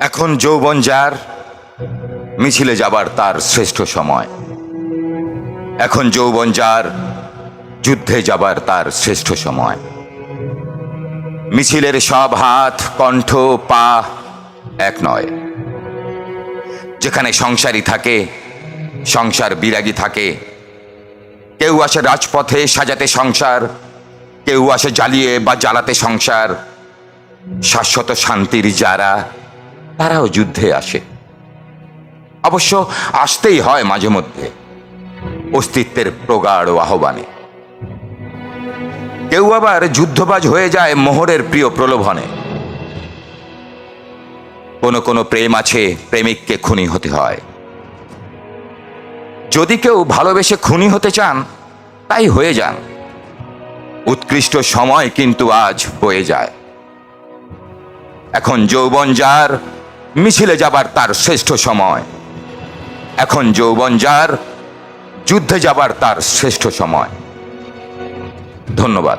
এখন যৌবন যার, মিছিলে যাবার তার শ্রেষ্ঠ সময়। এখন যৌবন যার, যুদ্ধে যাবার তার শ্রেষ্ঠ সময়। মিছিলের সব হাত, কণ্ঠ, পা এক নয়। যেখানে সংসারী থাকে, সংসার বিরাগী থাকে কেউ আসে রাজপথে সাজাতে সংসার, কেউ আসে জ্বালিয়ে বা জ্বালাতে সংসার। শাশ্বত শান্তির যারা, তারাও যুদ্ধে আসে। অবশ্য আসতেই হয় মাঝে মধ্যে অস্তিত্বের প্রগাঢ় আহ্বানে। কেউ আবার যুদ্ধবাজ হয়ে যায় মোহরের প্রিয় প্রলোভনে। কোনো কোনো প্রেম আছে, প্রেমিককে খুনি হতে হয়। যদি কেউ ভালোবেসে খুনি হতে চান, তাই হয়ে যান। উৎকৃষ্ট সময় কিন্তু আজ হয়ে যায়। এখন যৌবন যার, মিছিলে যাবার তার শ্রেষ্ঠ সময়। এখন যৌবন যার, যুদ্ধে যাবার তার শ্রেষ্ঠ সময়। ধন্যবাদ।